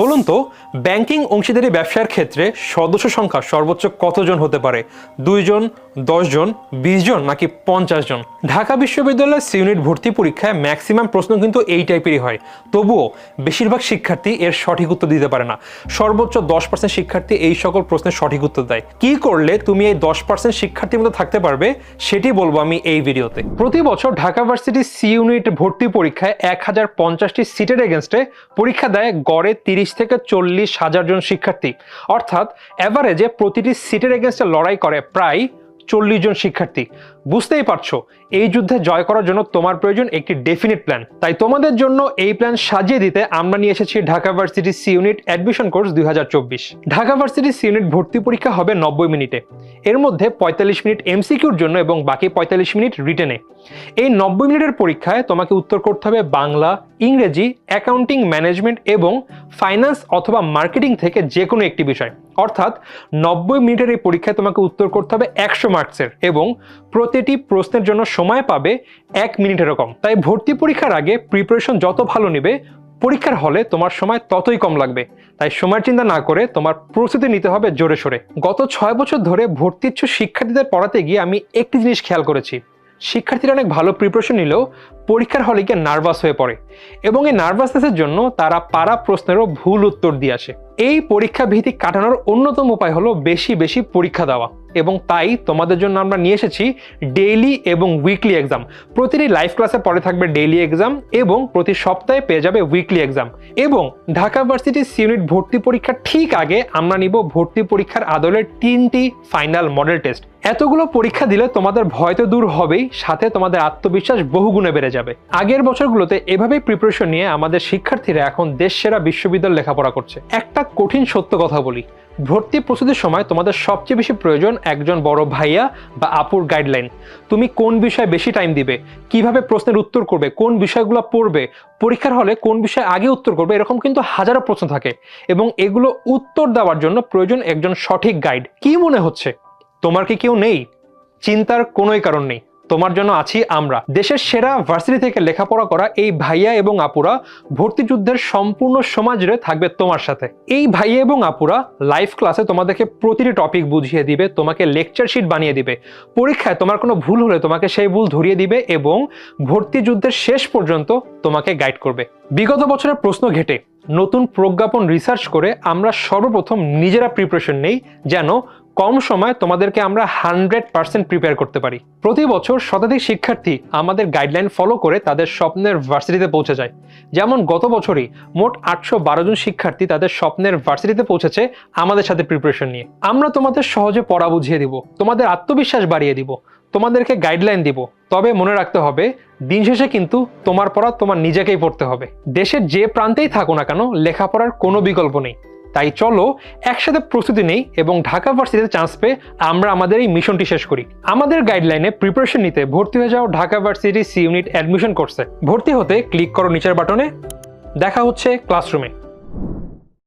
বলুন তো, ব্যাংকিং অংশীদারি ব্যবসার ক্ষেত্রে সদস্য সংখ্যা সর্বোচ্চ কতজন হতে পারে? দুইজন, দশজন বিশ জন নাকি পঞ্চাশ জন ঢাকা বিশ্ববিদ্যালয়ের সি ইউনিট ভর্তি পরীক্ষায় ম্যাক্সিমাম প্রশ্ন কিন্তু এই টাইপেরই হয়। তবুও বেশিরভাগ শিক্ষার্থী এর সঠিক উত্তর দিতে পারে না। সর্বোচ্চ দশ পার্সেন্ট শিক্ষার্থী এই সকল প্রশ্নের সঠিক উত্তর দেয়। কি করলে তুমি এই দশ পার্সেন্ট শিক্ষার্থীর মধ্যে থাকতে পারবে, সেটি বলব আমি এই ভিডিওতে। প্রতি বছর ঢাকা ভার্সিটি সি ইউনিট ভর্তি পরীক্ষায় এক হাজার পঞ্চাশটি সিটের এগেনস্টে পরীক্ষা দেয় গড়ে তিরিশ থেকে চল্লিশ হাজার জন শিক্ষার্থী। অর্থাৎ অ্যাভারেজে প্রতিটি সিটের এগেনস্টে লড়াই করে প্রায় চল্লিশ জন শিক্ষার্থী। বুঝতেই পারছ, এই যুদ্ধে জয় করার জন্য তোমার প্রয়োজন একটি ডেফিনিট প্ল্যান তাই তোমাদের জন্য এই প্ল্যান সাজিয়ে দিতে আমরা নিয়ে এসেছি Dhaka varsity C unit admission course দুই ঢাকা ভার্সিটি সি ইউনিট ভর্তি পরীক্ষা হবে নব্বই মিনিটে। এর মধ্যে পঁয়তাল্লিশ মিনিট এমসিকিউর জন্য এবং বাকি পঁয়তাল্লিশ মিনিট রিটেনে এই নব্বই মিনিটের পরীক্ষায় তোমাকে উত্তর করতে হবে বাংলা, ইংরেজি অ্যাকাউন্টিং ম্যানেজমেন্ট এবং ফাইন্যান্স অথবা মার্কেটিং থেকে যে কোনো একটি বিষয়। অর্থাৎ নব্বই মিনিটের এই পরীক্ষায় তোমাকে উত্তর করতে হবে একশো মার্কসের এবং প্রতিটি প্রশ্নের জন্য সময় পাবে এক মিনিটের কম তাই ভর্তি পরীক্ষার আগে প্রিপারেশন যত ভালো নেবে, পরীক্ষার হলে তোমার সময় ততই কম লাগবে। তাই সময় চিন্তা না করে তোমার প্রস্তুতি নিতে হবে জোরে সোরে। গত ছয় বছর ধরে ভর্তি ইচ্ছুক শিক্ষার্থীদের পড়াতে গিয়ে আমি একটি জিনিস খেয়াল করেছি। শিক্ষার্থীরা অনেক ভালো প্রিপারেশন নিলেও পরীক্ষার হলে গিয়ে নার্ভাস হয়ে পড়ে এবং এই নার্ভাসনেসের জন্য তারা পারা প্রশ্নেরও ভুল উত্তর দিয়ে আসে। এই পরীক্ষা ভীতি কাটানোর অন্যতম উপায় হলো বেশি বেশি পরীক্ষা দেওয়া। এবং তাই তোমাদের জন্য আমরা নিয়ে এসেছি ডেইলি এবং উইকলি এক্সাম। প্রতিটি লাইভ ক্লাসে পরে থাকবে ডেইলি এক্সাম এবং প্রতি সপ্তাহে পেয়ে যাবে উইকলি এক্সাম। এবং ঢাকা ভার্সিটি ইউনিট ভর্তি পরীক্ষার ঠিক আগে আমরা নিব ভর্তি পরীক্ষার আদলের তিনটি ফাইনাল মডেল টেস্ট। এতগুলো পরীক্ষা দিলে তোমাদের ভয় তো দূর হবেই, সাথে তোমাদের আত্মবিশ্বাস বহুগুণে বেড়ে যাবে। আগের বছরগুলোতে এভাবেই প্রিপারেশন নিয়ে আমাদের শিক্ষার্থীরা এখন দেশ সেরা বিশ্ববিদ্যালয় লেখাপড়া করছে। একটা কঠিন সত্য কথা বলি, ভর্তি প্রস্তুতির সময় তোমাদের সবচেয়ে বেশি প্রয়োজন একজন বড় ভাইয়া বা আপুর গাইডলাইন তুমি কোন বিষয়ে বেশি টাইম দিবে, কীভাবে প্রশ্নের উত্তর করবে, কোন বিষয়গুলো পড়বে, পরীক্ষার হলে কোন বিষয়ে আগে উত্তর করবে, এরকম কিন্তু হাজারো প্রশ্ন থাকে। এবং এগুলো উত্তর দেওয়ার জন্য প্রয়োজন একজন সঠিক গাইড কি মনে হচ্ছে? তোমার কি কেউ নেই? চিন্তার কোনোই কারণ নেই। তোমার জন্য আছি আমরা। দেশের সেরা ভার্সিটি থেকে লেখাপড়া করা এই ভাইয়া এবং আপুরা ভর্তি যুদ্ধের সম্পূর্ণ সময় জুড়ে থাকবে তোমার সাথে। এই ভাইয়া এবং আপুরা লাইভ ক্লাসে তোমাদেরকে প্রতিটি টপিক বুঝিয়ে দিবে, তোমাকে লেকচার শিট বানিয়ে দিবে। পরীক্ষায় তোমার কোনো ভুল হলে তোমাকে সেই ভুল ধরিয়ে দিবে এবং ভর্তি যুদ্ধের শেষ পর্যন্ত তোমাকে গাইড করবে। বিগত বছরের প্রশ্ন ঘেটে নতুন প্রজ্ঞাপন রিসার্চ করে আমরা সর্বপ্রথম নিজেরা প্রিপারেশন নেই যেন কম সময় তোমাদেরকে আমরা হান্ড্রেড পার্সেন্ট প্রিপেয়ার করতে পারি। প্রতি বছর শতাধিক শিক্ষার্থী আমাদের গাইডলাইন ফলো করে তাদের স্বপ্নের ভার্সিটিতে পৌঁছে যায়। যেমন গত বছরই মোট আটশো বারো জন শিক্ষার্থী তাদের স্বপ্নের ভার্সিটিতে পৌঁছেছে আমাদের সাথে প্রিপারেশন নিয়ে। আমরা তোমাদের সহজে পড়া বুঝিয়ে দিব, তোমাদের আত্মবিশ্বাস বাড়িয়ে দিব, তোমাদেরকে গাইডলাইন দিব। তবে মনে রাখতে হবে, দিন শেষে কিন্তু তোমার পড়া তোমার নিজেকেই পড়তে হবে। দেশের যে প্রান্তেই থাকো না কেন, লেখাপড়ার কোনো বিকল্প নেই। তাই চলো, একসাথে প্রস্তুতি নেই এবং ঢাকা ভার্সিটিতে চান্স পেয়ে আমরা আমাদের এই মিশনটি শেষ করি। আমাদের গাইডলাইনে প্রিপারেশন নিতে ভর্তি হয়ে যাও Dhaka varsity C unit admission কোর্সে ভর্তি হতে ক্লিক করো নিচের বাটনে দেখা হচ্ছে ক্লাসরুমে